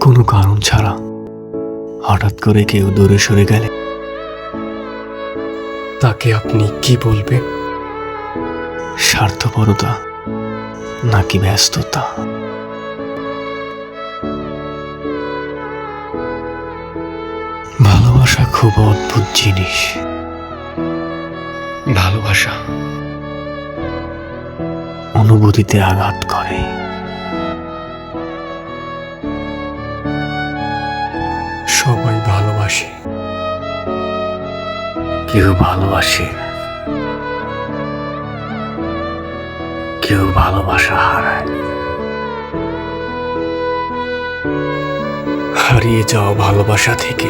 কোনো কারণ ছাড়া হঠাৎ করে কেউ দূরে সরে গেলে তাকে আপনি কি বলবেন? স্বার্থপরতা নাকি ব্যস্ততা? ভালোবাসা খুব অদ্ভুত জিনিস। ভালোবাসা অনুভূতিতে আঘাত করে। ভালোবাসে। কেউ ভালোবাসে। কেউ ভালোবাসা হারায়। হারিয়ে যাওয়া ভালোবাসা থেকে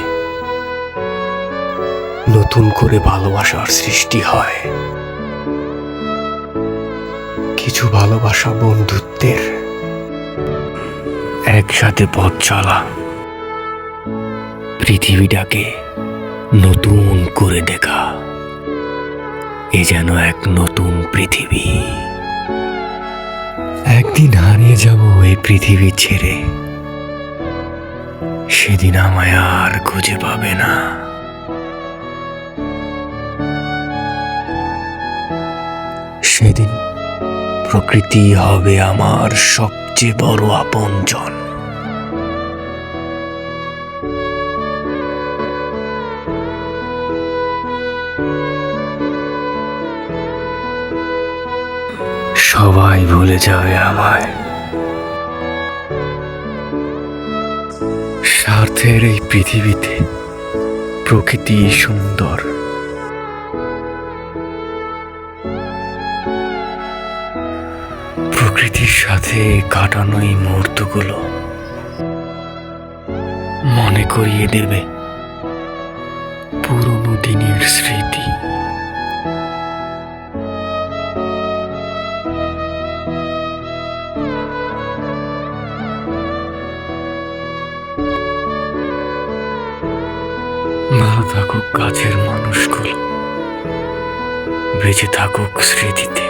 নতুন করে ভালোবাসার সৃষ্টি হয়। কিছু ভালোবাসা বন্ধুত্বের একসাথে পথ চলা। পৃথিবীটাকে নতুন করে দেখা। এ যেন এক নতুন পৃথিবী। একদিন হারিয়ে যাব এই পৃথিবী ছেড়ে। সেদিন আমায় আর খুঁজে পাবে না। সেদিন প্রকৃতি হবে আমার সবচেয়ে বড় আপনজন। সবাই ভুলে যাবে আমায়। স্বার্থের এই পৃথিবীতে প্রকৃতি সুন্দর। প্রকৃতির সাথে কাটানো এই মুহূর্তগুলো মনে করিয়ে দেবে পুরনো দিনের স্মৃতি। থাকুক কাছের মানুষগুলো বেঁচে থাকুক স্মৃতিতে।